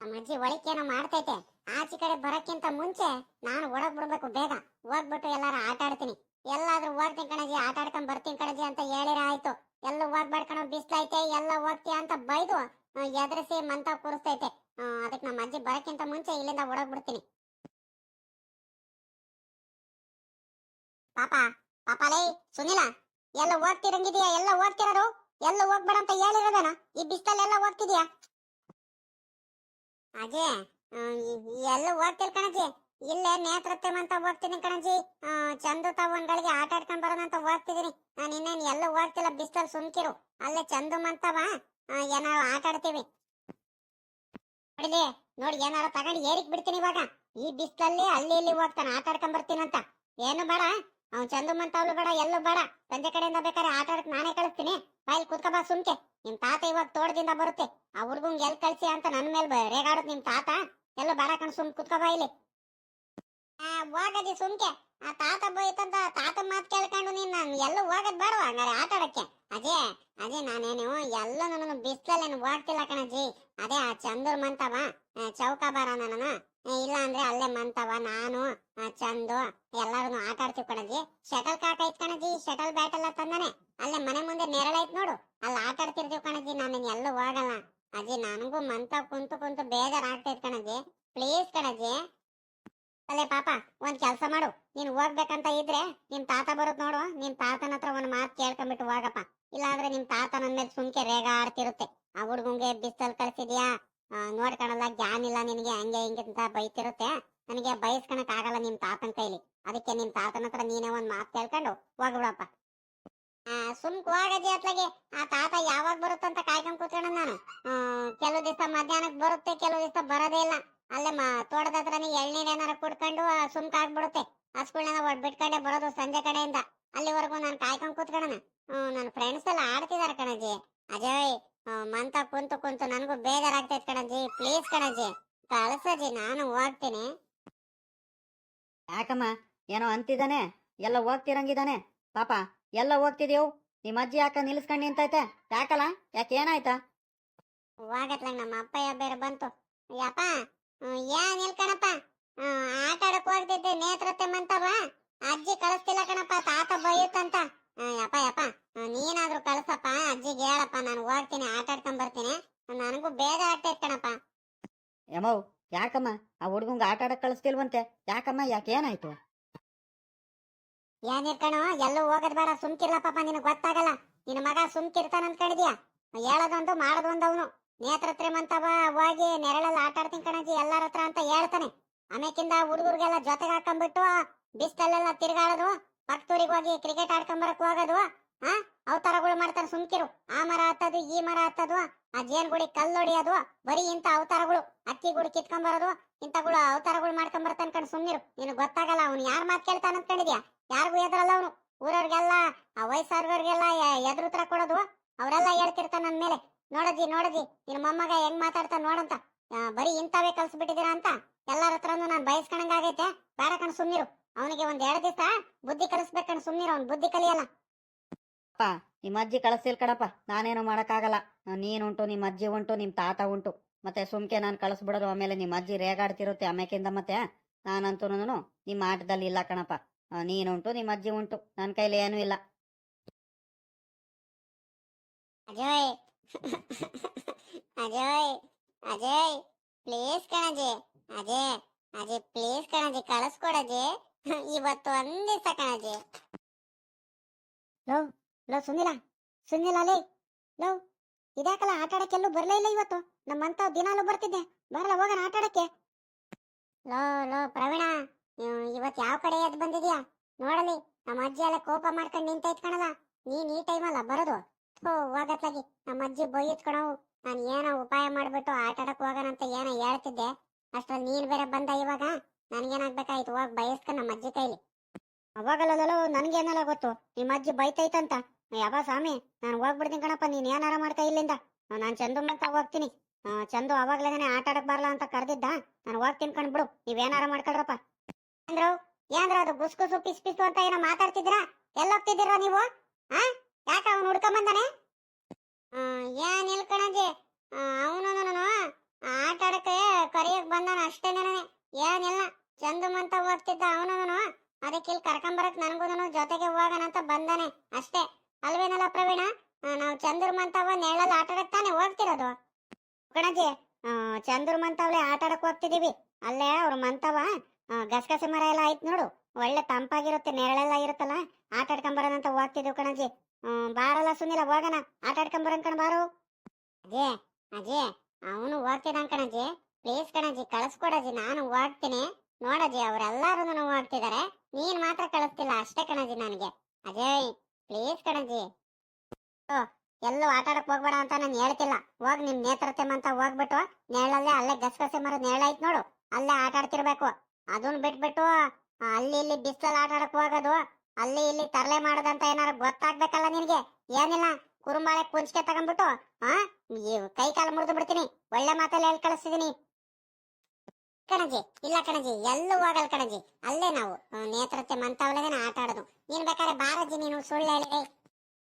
ನಮ್ಮ ಅಜ್ಜಿ ಒಳಿಕೇನೋ ಮಾಡ್ತೈತೆ. ಆಚೆ ಕಡೆ ಬರಕ್ಕಿಂತ ಮುಂಚೆ ನಾನು ಒಳಗ್ ಬಿಡ್ಬೇಕು ಬೇಗ. ಹೋಗ್ಬಿಟ್ಟು ಎಲ್ಲಾರ ಆಟ ಆಡ್ತೀನಿ ಎಲ್ಲಾದ್ರೂ ಹೋಗ್ತೀನಿ ಕಣಜಿ ಆಟ ಆಡ್ಕೊಂಡ್ ಬರ್ತೀನಿ ಕಣಜಿ ಅಂತ ಹೇಳಿರ ಆಯ್ತು. ಎಲ್ಲ ಹೋಗ್ಬೇಡ ಕಣೋ ಬಿಸ್ಲೈತೆ, ಎಲ್ಲ ಹೋಗ್ತೀಯ ಅಂತ ಬೈದು ಎದ್ರಿಸಿ ಮಂತ ಕೂರಿಸ್ತೈತೆ. ಅದಕ್ಕೆ ನಮ್ಮ ಅಜ್ಜಿ ಬರಕ್ಕಿಂತ ಮುಂಚೆ ಇಲ್ಲಿಂದ ಒಳಗ್ ಬಿಡ್ತೀನಿ. ಪಾಪ ಪಾಪ ಲೈ ಸುನಿಲ, ಎಲ್ಲ ಹೋಗ್ತಿರಂಗಿದ್ಯಾ? ಎಲ್ಲ ಹೋಗ್ತಿರೋದು? ಎಲ್ಲ ಹೋಗ್ಬೇಡ ಅಂತ ಹೇಳಿರೋದನ? ಈ ಬಿಸ್ತಲೆಲ್ಲ ಹೋಗ್ತಿದ್ಯಾ? ಅಜೇ ಎಲ್ಲ ಹೋಗ್ತಿಲ್ ಕಣಜಿ ಇಲ್ಲೇ ನೇತೃತ್ವ ಅಂತ ಹೋಗ್ತೀನಿ ಕಣಜಿ ಚಂದು ತವನ್ಗಳಿಗೆ ಆಟ ಆಡ್ಕೊಂಡ್ ಬರೋಣ ಅಂತ ಹೋಗ್ತಿದೀನಿ ನಾನು ಇನ್ನೇನು ಎಲ್ಲ ಹೋಗ್ತಿಲ್ಲ ಬಿಸ್ತಲ್ ಸುಮ್ಕಿರು. ಅಲ್ಲೇ ಚಂದು ಮಂತವ ಏನಾರು ಆಟ ಆಡ್ತೀವಿ. ನೋಡಿಲಿ, ನೋಡಿ ಏನಾರು ತಗೊಂಡು ಏರಿಕ್ ಬಿಡ್ತೀನಿ ಇವಾಗ. ಈ ಬಿಸ್ತಲ್ಲಿ ಅಲ್ಲಿ, ಇಲ್ಲಿ ಹೋಗ್ತಾನೆ ಆಟ ಆಡ್ಕೊಂಡ್ ಅಂತ. ಏನು ಬೇಡ. ಅವ್ನ್ ಚಂದು ಮಂತವ್ಲು ಬೇಡ, ಎಲ್ಲೂ ಬೇಡ. ಸಂಜೆ ಕಡೆಯಿಂದ ಬೇಕಾದ್ರೆ ಆಟ ಆಡಕ್ ನಾನೇ ಕಳಿಸ್ತೀನಿ. ಬಾಯಲ್ಲಿ ಕುತ್ಕೊ ಬಾ ಸುಮ್ಕೆ. ನಿಮ್ ತಾತ ಇವಾಗ ತೋಟದಿಂದ ಬರುತ್ತೆ. ಆ ಹುಡ್ಗಂಗ್ ಎಲ್ ಕಳ್ಸಿ ಅಂತ ನನ್ ಮೇಲೆ ರೇಗಾಡುದ್ ನಿಮ್ ತಾತ? ಎಲ್ಲ ಬೇಡ ಕಣ್ ಸುಮ್ ಕುತ್ಕೊ ಬಾ ಇಲ್ಲಿ. ಹೋಗದಿ ಸುಮ್ಕೆ. ಆ ತಾತ ಬೈತಂತ ತಾತ ಮಾತ್ ಕೇಳ್ಕೊಂಡು ನೀನ್ ನಾನು ಎಲ್ಲ ಹೋಗದ್ ಬೇಡವಾ ಹಂಗಾರೆ ಆಟ ಆಡಕ್ಕೆ? ಅದೇ ಅದೇ ನಾನೇನು ಎಲ್ಲ ನನ್ನ ಬಿಸ್ಲಲ್ಲೇನು ಹೋಗ್ತಿಲ್ಲ ಕಣಜಿ ಅದೇ ಆ ಚಂದ್ರ ಮಂತವ ಆ, ಚೌಕ ಬಾರ ನನ್ನ ಇಲ್ಲ ಅಂದ್ರೆ ಅಲ್ಲೇ ಮಂತವ ನಾನು ಚಂದು ಎಲ್ಲಾರು ಆಟ ಆಡ್ತೀವಿ ಶಟಲ್ ಕಾಕ ಐತ್ ಕಣಜಿ ಶಟಲ್ ಬ್ಯಾಟ್ ಎಲ್ಲ ತಂದಾನೆ ಅಲ್ಲೇ ಮನೆ ಮುಂದೆ ನೆರಳೈತ್ ನೋಡು. ಅಲ್ಲಿ ಆಟ ಆಡ್ತಿರ್ತೀವಿ ಕಣಜಿ ನಾನು ಎಲ್ಲೂ ಹೋಗಲ್ಲ. ಅಜ್ಜಿ ನನಗೂ ಮಂತ ಕುಂತು ಕುಂತು ಬೇಜಾರ್ ಆಗ್ತೈತ್ ಕಣಜಿ. ಪ್ಲೀಸ್ ಕಣಜಿ. ಅಲ್ಲೇ ಪಾಪ ಒಂದ್ ಕೆಲ್ಸ ಮಾಡು. ನೀನ್ ಹೋಗ್ಬೇಕಂತ ಇದ್ರೆ ನಿಮ್ ತಾತ ಬರುತ್ ನೋಡು. ನಿಮ್ ತಾತನ ಹತ್ರ ಒಂದ್ ಮಾತ್ ಕೇಳ್ಕೊಂಡ್ಬಿಟ್ಟು ಹೋಗಪ್ಪ. ಇಲ್ಲಾಂದ್ರೆ ನಿಮ್ ತಾತ ನನ್ ಮೇಲೆ ಸುಮ್ಕೆ ರೇಗ ಆಡ್ತಿರುತ್ತೆ. ಆ ಹುಡ್ಗಂಗೆ ಬಿಸ್ತಲ್ ಕಳ್ಸಿದ್ಯಾ ನೋಡ್ಕೊಳಲ್ಲ ಜ್ಞಾನ ಇಲ್ಲ ನಿನಗೆ, ಹಂಗೆ ಹಿಂಗೆ ಅಂತ ಬೈತಿರುತ್ತೆ. ನನಗೆ ಬಯಸ್ಕೊಳಕ್ ಆಗಲ್ಲ ನಿಮ್ ತಾತನ ಕೈಲಿ. ಅದಕ್ಕೆ ನಿಮ್ ತಾತನ ಹತ್ರ ನೀನೇ ಒಂದ್ ಮಾತು ಕೇಳ್ಕೊಂಡು ಹೋಗ್ಬಿಡಪ್ಪ ಸುಮ್ ಹೋಗದಿ ಅತ್ಲಾಗೆ? ಆ ತಾತ ಯಾವಾಗ ಬರುತ್ತಂತ ಕಾಯ್ಕೊಂಡ್ ಕೂತ್ಕೊಂಡ ನಾನು? ಕೆಲವು ದಿವಸ ಮಧ್ಯಾಹ್ನಕ್ ಬರುತ್ತೆ, ಕೆಲವು ದಿವಸ ಬರೋದೇ ಇಲ್ಲ. ಅಲ್ಲೇ ಮಾ, ತೋಟದ ಹತ್ರನೇ ಎಳ್ನೀರ್ ಏನಾರ ಕುಡ್ಕೊಂಡು ಸುಮ್ಕ ಆಗ್ಬಿಡುತ್ತೆ. ಹಸ್ಗಳನ್ನ ಒಡ್ ಬಿಟ್ಕೊಂಡೆ ಬರೋದು ಸಂಜೆ ಕಡೆಯಿಂದ. ಅಲ್ಲಿವರೆಗೂ ನಾನು ಕಾಯ್ಕೊಂಡ್ ಕೂತ್ಕೊಳ್ಳೋಣ ನನ್ನ ಫ್ರೆಂಡ್ಸ್ ಎಲ್ಲ ಆಡ್ತಿದಾರೆ ಕಣಜಿ ಅಜಯ್ ಮಂತ ಕುಂತು ಕುಂತು ನನಗೂ ಬೇಜಾರಾಗ್ತೈತೆ ಕಣಜಿ ಪ್ಲೀಸ್ ಕಣಜಿ ಕಳಿಸಜಿ ನಾನು ಹೋಗ್ತೀನಿ. ಯಾಕಮ್ಮ ಏನೋ ಅಂತಿದ್ದಾನೆ? ಎಲ್ಲ ಹೋಗ್ತಿರಂಗಿದ್ದಾನೆ? ಪಾಪ ಎಲ್ಲ ಹೋಗ್ತಿದ್ಯವು ನಿಮ್ಮ ಅಜ್ಜಿ ಯಾಕ ನಿಲ್ಸ್ಕೊಂಡು ನಿಂತೈತೆ? ಯಾಕಲ್ಲ? ಯಾಕೆ ಏನಾಯ್ತಾ? ಹೋಗತ್ಲಂಗ್ ನಮ್ಮ ಅಪ್ಪಯ್ಯ ಬೇರೆ ಬಂತು. ಯಪ್ಪ ಏನ್ ನಿಲ್ಕಣಪ್ಪ? ಆಟ ಆಡಕ್ ಹೋಗ್ತಿದ್ದೆ ನೇತ್ರತೆ ಮಂತವ ಅಜ್ಜಿ ಕಳಿಸ್ತಿಲ್ಲ ಕಣಪ್ಪ ತಾತ ಬೈಯುತ್ತಂತ ಹ್ಮ್, ಯಪ್ಪ ಯಪ್ಪ ಹ್ಮ್, ನೀನಾದ್ರೂ ಕಳ್ಸಪ್ಪ ಅಜ್ಜಿಗೆ ಹೇಳಪ್ಪ ನಾನು ಹೋಗ್ತೀನಿ ಆಟ ಆಡ್ಕೊಂಡ್ ಬರ್ತೀನಿ ನನಗೂ ಬೇಗ ಆಗ್ತೈತ್ ಕಣಪ್ಪ ಯಮವ್ ಯಾಕಮ್ಮ ಆ ಹುಡ್ಗಂಗ ಕಳಿಸ್ತಿಲ್ವಂತೆ ಯಾಕಮ್ಮ, ಯಾಕೆ ಏನಾಯ್ತು? ಏನಿರ್ ಕಣೋ, ಎಲ್ಲೂ ಹೋಗದ್ ಬೇಡ, ಸುಮ್ಕಿರ್ಲ ಪಾಪ, ನಿನಗ್ ಗೊತ್ತಾಗಲ್ಲ. ನಿನ್ನ ಮಗ ಸುಮ್ಕಿರ್ತಾನ ಅನ್ಕೊಂಡಿದ್ಯಾ ಹೇಳೋದೊಂದು, ಮಾಡೋದೊಂದು ಅವನು. ನೇತ್ರತ್ರೆ ಮಂತವ ಹೋಗಿ, ನೆರಳಲ್ಲಿ ಆಟ ಆಡ್ತೀನಿ ಕಣಜಿ, ಎಲ್ಲಾರ ಹತ್ರ ಅಂತ ಹೇಳ್ತಾನೆ. ಆಮೇಕಿಂದ ಹುಡುಗರಿಗೆಲ್ಲ ಜೊತೆಗೆ ಹಾಕೊಂಡ್ಬಿಟ್ಟು ಬಿಸ್ತಲ್ಲೆಲ್ಲ ತಿರ್ಗಾಡೋದು ಪಕ್ತೂರಿಗೆ ಹೋಗಿ ಕ್ರಿಕೆಟ್ ಆಡ್ಕೊಂಬರಕ್ ಹೋಗೋದು, ಆ? ಅವತಾರಗಳು ಮಾಡ್ತಾನೆ ಸುಮ್ಕಿರು. ಆ ಮರ ಹತ್ತದು, ಈ ಮರ ಹತ್ತದು, ಆ ಜೇನ್ಗುಡಿ ಕಲ್ಲೊಡಿಯೋದು, ಬರೀ ಇಂತ ಅವತಾರಗಳು. ಅಕ್ಕಿ ಗುಡಿ ಕಿತ್ಕೊಂಬರೋದು ಇಂಥಗಳು ಅವತಾರಗಳು ಮಾಡ್ಕೊಂಬರ್ತಾನೆ ಕಣ್ ಸುಮ್ನಿರು. ನಿನ್ ಗೊತ್ತಾಗಲ್ಲ, ಅವ್ನು ಯಾರ್ ಮಾತ್ ಕೇಳ್ತಾನ ಅನ್ಕೊಂಡಿದ್ಯಾ ಯಾರಿಗೂ ಎದ್ರಲ್ಲ ಅವನು. ಊರವ್ರಿಗೆಲ್ಲ, ಆ ವಯಸ್ಸಾರ್ಗವ್ರಿಗೆಲ್ಲ ಎದುರು ಉತ್ತರ ಕೊಡೋದು. ಅವರೆಲ್ಲ ಹೇಳ್ತಿರ್ತಾನ ನನ್ ಮೇಲೆ. ನೋಡಜಿ ನೋಡಜಿ ನಿನ್ ಮೊಮ್ಮಗ ಹೆಂಗ್ ಮಾತಾಡ್ತಾನ ನೋಡಂತ. ಬರೀ ಇಂಥವೇ ಕಲ್ಸ್ಬಿಟ್ಟಿದೀರಾ ಅಂತ ಎಲ್ಲಾರ ಹತ್ರನು ನಾನ್ ಬಯಸ್ಕೊಂಡಂಗ ಆಗೈತೆ. ಬೇಡ ಕಣ್ ಸುಮ್ನಿರು. ಅವನಿಗೆ ಒಂದ್ ಎರಡ್ ದಿವಸ ಬುದ್ಧಿ ಕಲಿಸ್ಬೇಕಣ್ ಸುಮ್ನಿರು ಅವ್ನ್ ಬುದ್ಧಿ ಕಲಿಯಲ್ಲ. ಅಪ್ಪ ನಿಮ್ಮ ಅಜ್ಜಿ ಕಳಿಸ್ತಿಲ್ ಕಣಪ್ಪ. ನಾನೇನು ಮಾಡಕ್ಕಾಗಲ್ಲ. ನೀನುಂಟು ನಿಮ್ಮ ಅಜ್ಜಿ ಉಂಟು ನಿಮ್ಮ ತಾತ ಉಂಟು. ಮತ್ತೆ ಸುಮ್ಕೆ ನಾನು ಕಳಿಸ್ಬಿಡೋದು ಆಮೇಲೆ ನಿಮ್ಮ ಅಜ್ಜಿ ರೇಗಾಡ್ತಿರುತ್ತೆ ಆಮೇಕಿಂದ ಮತ್ತೆ ನಾನಂತೂನು ನಿಮ್ಮ ಆಟದಲ್ಲಿ ಇಲ್ಲ ಕಣಪ್ಪ. ನೀನುಂಟು, ನಿಮ್ಮ ಅಜ್ಜಿ ಉಂಟು. ನನ್ನ ಕೈಲಿ ಏನೂ ಇಲ್ಲ. ಅಜಯ್. ಅಜಯ್. ಅಜಯ್. ಪ್ಲೀಸ್ ಕಣಜಿ. ಅಜಯ್. ಅಜಯ್, ಪ್ಲೀಸ್ ಕಣಜಿ. ಕಳಿಸ್ಕೊಡಜಿ ಇವತ್ತು ಒಂದ್ ಕಣಜಿ. Low low Sunil. ಸುನಿಲ ಲೇ. ಲೋ ಇದಾಕಲ್ಲ ಆಟ ಆಡಕ್ಕೆಲ್ಲೂ ಬರ್ಲೇ ಇಲ್ಲ ಇವತ್ತು? ನಮ್ಮಂತ ದಿನಾಲು ಬರ್ತಿದ್ದೆ. ಬರಲ್ಲ, ಹೋಗೋಣ, ಆಟ ಆಡಕ್ಕೆ. ಲೋ ಲೋ, ಪ್ರವೀಣ ಇವ್- ಇವತ್ ಯಾವ ಕಡೆ ಎದ್ ಬಂದಿದ್ಯಾ? ನೋಡಲಿ, ನಮ್ಮ ಅಜ್ಜಿ ಎಲ್ಲ ಕೋಪ ಮಾಡ್ಕೊಂಡು ನಿಂತೈತ್ ಕಣಲ್ಲ ನೀನ್ ಈ ಟೈಮಲ್ಲ ಬರೋದು. ಥೋ, ಹೋಗತ್ಲಾಗಿ. ನಮ್ಮ ಅಜ್ಜಿ ಬೈಯತ್ಕೊಣವು ನಾನು ಏನೋ ಉಪಾಯ ಮಾಡ್ಬಿಟ್ಟು ಆಟ ಆಡಕ್ ಹೋಗೋಣ ಅಂತ ಏನೋ ಹೇಳ್ತಿದ್ದೆ. ಅಷ್ಟ್ರಲ್ಲಿ ನೀನ್ ಬೇರೆ ಬಂದ ಇವಾಗ? ನನ್ಗೇನಾಗ್ಬೇಕಾಯ್ತು? ಹೋಗ್ ಬಯಸ್ಕ ನಮ್ಮ ಅಜ್ಜಿ ಕೈಲಿ. ಅವಾಗಲ್ಲ ನನ್ಗೇನಲ್ಲ ಗೊತ್ತು. ನಿಮ್ಮ ಅಜ್ಜಿ ಬೈತೈತಂತ. ಯಾವ ಸ್ವಾಮಿ, ನಾನು ಹೋಗ್ಬಿಡ್ತೀನಿ ಕಣಪ್ಪ. ನೀನ್ ಏನಾರ ಮಾಡ್ತಾ ಇಲ್ಲಿಂದ. ನಾನ್ ಚಂದ ಹೋಗ್ತೀನಿ. ಚಂದು ಅವಾಗ್ಲೇನೆ ಆಟ ಆಡಕ್ ಬರಲ್ಲ ಅಂತ ಕರ್ದಿದ್ದ. ನಾನು ಹೋಗ್ತೀನಿ ಕಣ್ಬಿಡು ನೀವೇನಾರ ಮಾಡ್ಕೊಳ್ರಪ್ಪ. ಅಂದ್ರು, ಏನ್ರ ಅದು ಗುಸ್ ಗುಸು, ಪಿಸ್ ಅಂತ ಏನೋ ಮಾತಾಡ್ತಿದ್ದೀರಾ? ಎಲ್ಲೋಗ್ತಿದ್ದೀರಾ ನೀವು? ಆ? ಯಾಕ ಅವ್ನು ಹುಡ್ಕೊಂಡ್ ಬಂದಾನೆ ಏನ್ ಇಲ್ ಕಣಜಿ ಅವನು ಆಟ ಆಡಕ್ಕೆ ಏನಿಲ್ಲ ಚಂದು ಅಂತ ಹೋಗ್ತಿದ್ದ ಅವನು ಅದಕ್ಕೆ ಇಲ್ಲಿ ಕರ್ಕೊಂಬರಕ್ ನನಗೂ ಜೊತೆಗೆ ಹೋಗೋಣ ಅಂತ ಬಂದಾನೆ ಅಷ್ಟೇ. ಅಲ್ವೇನಲ್ಲ ಪ್ರವೀಣ? ನಾವು ಚಂದ್ರಮಂತವ ಹೇಳಲ್ಲ ಆಟ ಆಡಕ್ ತಾನೆ ಹೋಗ್ತಿರೋದು. ಕಣಜಿ ಚಂದ್ರ ಮಂತವ್ಲೆ ಆಟ ಆಡಕ್ ಹೋಗ್ತಿದೀವಿ. ಅಲ್ಲೇ ಅವ್ರ ಮಂತವ ಗಸಗಸೆ ಮರ ಎಲ್ಲ ಐತ್ ನೋಡು. ಒಳ್ಳೆ ತಂಪಾಗಿರುತ್ತೆ ನೆರಳೆಲ್ಲ ಇರುತ್ತಲ್ಲ ಆಟ ಆಡ್ಕೊಂಬರೋಣ ಅಂತ ಹೋಗ್ತಿದ್ವಿ ಕಣಜಿ ಬಾರಲ್ಲ ಸುನಿಲ್ಲ ಹೋಗೋಣ. ಆಟ ಆಡ್ಕೊಂಬರೋಣ ಕಣ ಬಾರು. ಅಜೇ ಅಜೇ ಅವನು ಹೋಗ್ತಿದ್ದಾನ ಕಣಜಿ ಪ್ಲೀಸ್ ಕಣಜಿ ಕಳಿಸ್ಕೊಡಜಿ ನಾನು ಹೋಗ್ತೀನಿ. ನೋಡಜಿ ಅವರೆಲ್ಲಾರು ಹೋಗ್ತಿದಾರೆ. ನೀನ್ ಮಾತ್ರ ಕಳಿಸ್ತಿಲ್ಲ ಅಷ್ಟೇ ಕಣಜಿ ನನಗೆ. ಅಜಯ್ ಪ್ಲೀಸ್ ಕಣಜಿ ಓ, ಎಲ್ಲೂ ಆಟ ಆಡಕ್ ಹೋಗ್ಬೇಡ ಅಂತ ನಾನು ಹೇಳ್ತಿಲ್ಲ. ಹೋಗ್ ನಿಮ್ ನೇತ್ರತೆ ಅಂತ ಹೋಗ್ಬಿಟ್ಟು ನೆರಳಲ್ಲೇ ಅಲ್ಲೇ ಗಸಗಸೆ ಮರ ನೇಳ ಐತ್ ನೋಡು. ಅಲ್ಲೇ ಆಟ ಆಡ್ತಿರ್ಬೇಕು. ಅದನ್ನ ಬಿಟ್ಬಿಟ್ಟು ಅಲ್ಲಿ ಇಲ್ಲಿ ಬಿಸಿಲಲ್ಲಿ ಆಟ ಆಡಕ್ ಹೋಗೋದು, ಅಲ್ಲಿ ಇಲ್ಲಿ ತರಲೆ ಮಾಡೋದಂತ ಏನಾರ ಗೊತ್ತಾಗ್ಬೇಕಲ್ಲ ನಿನಗೆ? ಏನಿಲ್ಲ, ಕುರುಂಬಾಳೆ ಕುಂಚಿಕೆ ತಗೊಂಡ್ಬಿಟ್ಟು ನೀವು ಕೈ ಕಾಲು ಮುರಿದು ಬಿಡ್ತೀನಿ. ಒಳ್ಳೆ ಮಾತಲ್ಲಿ ಹೇಳಿ ಕಳಿಸ್ತಿದೀನಿ. ಕಣಜಿ, ಇಲ್ಲ ಕಣಜಿ, ಎಲ್ಲೂ ಹೋಗಲ್ ಕಣಜಿ. ಅಲ್ಲೇ ನಾವು ನೇತ್ರತೆ ಮಂತವಳಗೇನೆ ಆಟ ಆಡೋದು. ನೀನ್ ಬೇಕಾದ್ರೆ ಬಾರಜಿ ನೀನು ಸುಳ್ಳು ಹೇಳಿ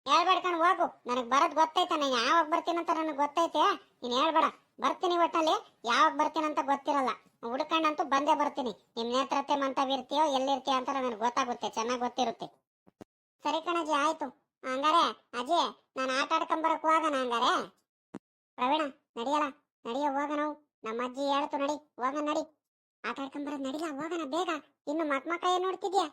ಹೇಳ್ಬೇಡ್ಕೊಂಡು ಹೋಗು. ನನಗ್ ಬರದ್ ಗೊತ್ತೈತೆ, ನಾನು ಯಾವಾಗ ಬರ್ತೀನಂತ ನನಗೆ ಗೊತ್ತೈತೆ. ನೀನ್ ಹೇಳ್ಬೇಡ. ಬರ್ತೀನಿ ಒಟ್ಟಲ್ಲಿ, ಯಾವಾಗ ಬರ್ತೀನಂತ ಗೊತ್ತಿರಲ್ಲ. ಹುಡ್ಕೊಂಡಂತೂ ಬಂದೇ ಬರ್ತೀನಿ. ನಿಮ್ ನೇತ್ರತೆ ಮಂತವಿರ್ತೀಯೋ ಎಲ್ಲಿರ್ತೀಯ ಅಂತ ನನಗೆ ಗೊತ್ತಾಗುತ್ತೆ, ಚೆನ್ನಾಗಿ ಗೊತ್ತಿರುತ್ತೆ. ಸರಿ ಕಣಜಿ, ಆಯ್ತು ಹಂಗಾರೆ ಅಜಯ್ ನಾನು ಆಟ ಆಡ್ಕೊಂಬರಕ್ ಹೋಗೋಣ ಹಂಗಾರೆ ಪ್ರವೀಣ ನಡಿಯಲ್ಲ ನಡಿಯ ಹೋಗೋಣ ನಾವು ನಮ್ಮ ಅಜ್ಜಿ ಹೇಳ್ತು ನಡಿ ಹೋಗೋಣ ನಡಿ ಆಟ ಆಡ್ಕೊಂಬರೋದ್ ನಡಿಲ್ಲ ಹೋಗೋಣ ಬೇಗ ಇನ್ನು ಮಕ್ ಮಕ್ಕ ಏನ್ ನೋಡ್ತಿದ್ಯಾ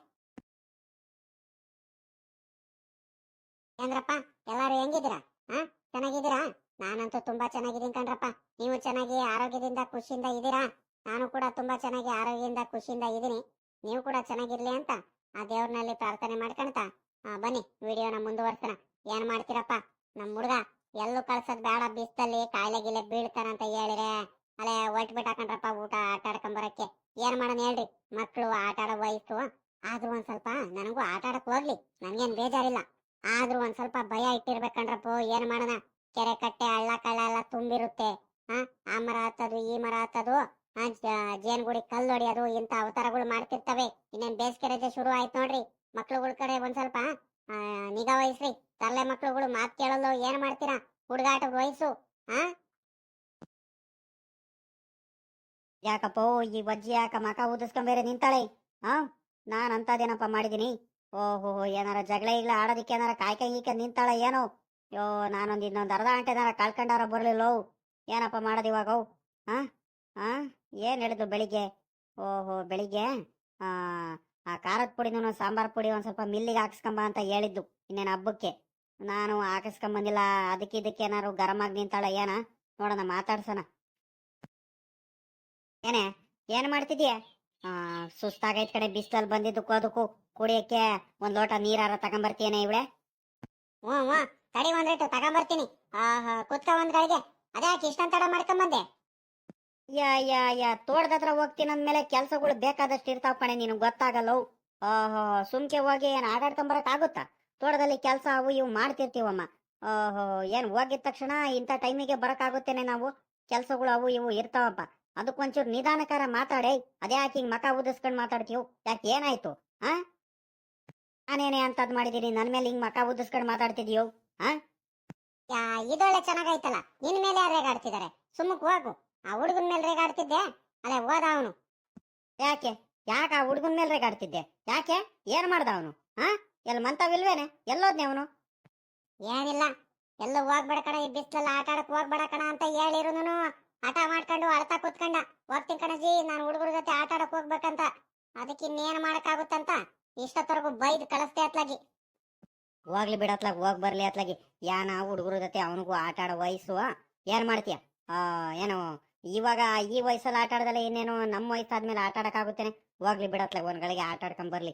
ಏನ್ರಪ್ಪ ಎಲ್ಲಾರು ಹೆಂಗಿದ್ದೀರಾ ಹಾ ಚೆನ್ನಾಗಿದ್ದೀರಾ ನಾನಂತೂ ತುಂಬಾ ಚೆನ್ನಾಗಿದ್ದೀನಿ ಕಣ್ರಪ್ಪ ನೀವು ಚೆನ್ನಾಗಿ ಆರೋಗ್ಯದಿಂದ ಖುಷಿಯಿಂದ ಇದ್ದೀರಾ? ನಾನು ಕೂಡ ತುಂಬಾ ಚೆನ್ನಾಗಿ ಆರೋಗ್ಯದಿಂದ ಖುಷಿಯಿಂದ ಇದ್ದೀನಿ. ನೀವು ಕೂಡ ಚೆನ್ನಾಗಿರ್ಲಿ ಅಂತ ಆ ದೇವ್ರನಲ್ಲಿ ಪ್ರಾರ್ಥನೆ ಮಾಡ್ಕೊಂತ ಬನ್ನಿ, ವಿಡಿಯೋನ ಮುಂದುವರ್ಸೋಣ. ಏನ್ ಮಾಡ್ತೀರಪ್ಪ? ನಮ್ಮ ಹುಡುಗ ಎಲ್ಲೂ ಕಳ್ಸೋದ್ ಬೇಡ ಬಿಸ್ತಲ್ಲಿ ಕಾಯಿಲೆ ಗಿಲೆ ಬೀಳ್ತಾನಂತ ಹೇಳಿರೆ ಅಲ್ಲೇ ಒಟ್ ಬಿಟ್ಟು ಹಾಕೊಂಡ್ರಪ್ಪ ಊಟ, ಆಟ ಆಡ್ಕೊಂಬರಕ್ಕೆ ಏನ್ ಮಾಡೋಣ ಹೇಳ್ರಿ? ಮಕ್ಕಳು ಆಟ ಆಡೋ ವಯಸ್ಸು. ಆದ್ರೂ ಒಂದ್ ಸ್ವಲ್ಪ ನನಗೂ ಆಟ ಆಡಕ್ ಹೋಗ್ಲಿ. ನನ್ಗೇನ್ ಬೇಜಾರಿಲ್ಲ. ಆದ್ರೂ ಒಂದ್ ಸ್ವಲ್ಪ ಭಯ ಇಟ್ಟಿರ್ಬೇಕಂಡ್ರಪ್ಪ ಏನ್ ಮಾಡೋಣ? ಕೆರೆ ಕಟ್ಟೆ, ಹಳ್ಳ ಕಳ್ಳ ಎಲ್ಲ ತುಂಬಿರುತ್ತೆ. ಹಾ ಆ ಮರ ಹತ್ತದು ಈ ಮರ ಗುಡಿ ಜೇನುಗುಡಿ ಕಲ್ಲು ಹೊಡಿಯೋದು ಇಂತ ಅವತಾರಗಳು ಮಾಡ್ತಿರ್ತವೆ. ಇನ್ನೇನ್ ಬೇಸಿಗೆ ರಜೆ ಶುರು ಆಯ್ತು ನೋಡ್ರಿ. ಮಕ್ಳುಗಳ ಕಡೆ ಒಂದ್ ಸ್ವಲ್ಪ ನಿಗಾ ವಹಿಸ್ರಿ. ತರಲೆ ಮಕ್ಳುಗಳು ಮಾತ್ ಕೇಳಲ್ಲ, ಏನ್ ಮಾಡ್ತೀರಾ? ಹುಡುಗಾಟ ವಯಸ್ಸು ಹಾ ಯಾಕಪ್ಪ, ಈ ವಜ್ಜಿ ಯಾಕ ಮಕ ಊದಿಸ್ಕೊಂಬೇರೆ ನಿಂತಾಳೆ? ಹಾ ನಾನ್ ಅಂತದೇನಪ್ಪ ಮಾಡಿದೀನಿ? ಓಹೋ, ಏನಾರ ಜಗಳ ಈಗ್ಲ ಆಡೋದಿಕ್ಕೆ ಏನಾರ ಕಾಯ್ಕ ಈಕ ನಿಂತಾಳ ಏನೋ? ಯೋ ನಾನೊಂದ್ ಇನ್ನೊಂದ್ ಅರ್ಧ ಗಂಟೆ ಏನಾರ ಕಳ್ಕೊಂಡಾರ ಬರ್ಲಿಲ್ಲೋ? ಏನಪ್ಪ ಮಾಡೋದು ಇವಾಗ ಅವು? ಹಾಂ ಹಾಂ ಏನು ಹೇಳಿದ್ಲು ಬೆಳಿಗ್ಗೆ? ಓಹೋ, ಬೆಳಿಗ್ಗೆ? ಆ ಖಾರದ ಪುಡಿನೂ ಸಾಂಬಾರ್ ಪುಡಿ ಒಂದು ಸ್ವಲ್ಪ ಮಿಲ್ಲಿಗೆ ಹಾಕ್ಸ್ಕೊಂಬ ಅಂತ ಹೇಳಿದ್ದು ಇನ್ನೇನು ಹಬ್ಬಕ್ಕೆ. ನಾನು ಹಾಕಿಸ್ಕೊಂಬಂದಿಲ್ಲ, ಅದಕ್ಕೆ ಇದಕ್ಕೆ ಏನಾರು ಗರಮಾಗಿ ನಿಂತಾಳೆ ಏನ? ನೋಡೋಣ, ಮಾತಾಡ್ಸೋಣ. ಏನೇ, ಏನು ಮಾಡ್ತಿದೀಯ? ಸುಸ್ತಾಗೈತ್ ಕಡೆ ಬಿಸಿಲಲ್ಲಿ ಬಂದಿದ್ದಕ್ಕೂ ಅದಕ್ಕೂ ಕುಡಿಯಕ್ಕೆ ಒಂದು ಲೋಟ ನೀರಾರ ತಗೊಂಬರ್ತೀಯನೇ ಇವಳೆ? ಹ್ಞೂ ಹ್ಞೂ ತಡಿ ಒಂದು ರೇಟು ತಗೊಂಬರ್ತೀನಿ. ಕುತ್ಕ ಒಂದ್ ಗಳಿಗೆ ಅದ್ಯಾಕೆ ಇಷ್ಟೊಂದ್ ತಡ ಮಾಡ್ಕೊಂಬಂದೆ. ಯಾ ಯಾ ಯಾ, ತೋಟದ ಹತ್ರ ಹೋಗ್ತೀನಿ ಅಂದ್ಮೇಲೆ ಕೆಲ್ಸಗಳು ಬೇಕಾದಷ್ಟು ಇರ್ತಾವ ಕಣೆ, ನಿನಗೆ ಗೊತ್ತಾಗಲ್ಲವು ಓಹೋ, ಸುಮ್ಕೆ ಹೋಗಿ ಏನ್ ಆಟಾಡ್ಕೊಂಬರಕ್ ಆಗುತ್ತಾ? ತೋಟದಲ್ಲಿ ಕೆಲಸ ಅವು ಇವು ಮಾಡ್ತಿರ್ತೀವಮ್ಮ. ಓಹೋ, ಏನ್ ಹೋಗಿದ ತಕ್ಷಣ ಇಂಥ ಟೈಮಿಗೆ ಬರಕಾಗುತ್ತೇನೆ ನಾವು? ಕೆಲ್ಸಗಳು ಅವು ಇವು ಇರ್ತಾವಪ್ಪ. ಅದಕ್ಕೊಂಚೂರು ನಿಧಾನಕಾರ ಮಾತಾಡೇ. ಅದ್ಯಾಕೆ ಹಿಂಗ್ ಮಕ ಉದಿಸ್ಕೊಂಡು ಮಾತಾಡ್ತೀವ್ ಯಾಕೆ ಏನಾಯ್ತು, ಆ? ನಾನೇನೇ ಅಂತದ್ ಮಾಡಿದೀನಿ, ನನ್ ಮೇಲೆ ಹಿಂಗ್ ಮಕ ಉದಿಸ್ಕೊಂಡು ಮಾತಾಡ್ತಿದ್ಯೋ ಯಾ, ಇದೊಳ್ಳೆ ಚೆನ್ನಾಗೈತಲ್ಲ ನಿನ್ ಮೇಲೆ ಯಾರು ರೇಗಾಡ್ತಿದ್ದಾರೆ ಸುಮ್ಮಕ್ ಹೋಗು. ಆ ಹುಡುಗನ ಮೇಲೆ ರೇಗಾಡ್ತಿದ್ದೆ? ಅಲ್ಲೇ ಹೋದ ಅವನು. ಯಾಕೆ? ಯಾಕ ಆ ಹುಡುಗನ ಮೇಲೆ ರೇಗಾಡ್ತಿದ್ದೆ? ಯಾಕೆ? ಏನ್ ಮಾಡ್ದ ಅವನು? ಹಾ ಎಲ್ ಮಂತವಿಲ್ವೇನೆ? ಎಲ್ಲೋದ್ನೆ ಅವನು? ಏನಿಲ್ಲ. ಎಲ್ಲ ಹೋಗ್ಬೇಡ ಕಣ, ಈ ಬಿಸ್ಲಲ್ಲಿ ಆಟ ಆಡಕ್ ಹೋಗ್ಬೇಡ ಕಣ ಅಂತ ಹೇಳಿರುನು ಆಟ ಮಾಡ್ಕೊಂಡು ಅಳ್ತಾ ಕೂತ್ಕೊಂಡ. ಹೋಗ್ತೀನಿ ಕಣಜಿ, ನಾನು ಹುಡುಗರ ಜೊತೆ ಆಟ ಆಡಕ್ ಹೋಗ್ಬೇಕಂತ. ಅದಕ್ಕೆ ಇನ್ನೇನ್ ಮಾಡಕ್ಕಾಗುತ್ತಂತ? ಇಷ್ಟ ಬೈದ್ ಕಳಿಸ್ತೇ ಅತ್ಲಾಗಿ. ಹೋಗ್ಲಿ ಬಿಡತ್ಲಾಗ ಹೋಗ್ ಬರ್ಲಿ ಅತ್ಲಾಗಿ. ಯಾನ ಹುಡುಗರ ಜೊತೆ ಅವನಿಗೂ ಆಟ ಆಡೋ ವಯಸ್ಸು, ಏನ್ ಮಾಡ್ತೀಯ? ಏನು, ಇವಾಗ ಈ ವಯಸ್ಸಲ್ಲಿ ಆಟ ಆಡದಲ್ಲ ಇನ್ನೇನು ನಮ್ಮ ವಯಸ್ಸಾದ್ಮೇಲೆ ಆಟ ಆಡಕ್ಕಾಗುತ್ತೇನೆ? ಹೋಗ್ಲಿ ಬಿಡತ್ಲಾಗ ಒಂದ್ ಗಳಿಗೆ ಆಟ ಆಡ್ಕೊಂಡ್ ಬರ್ಲಿ.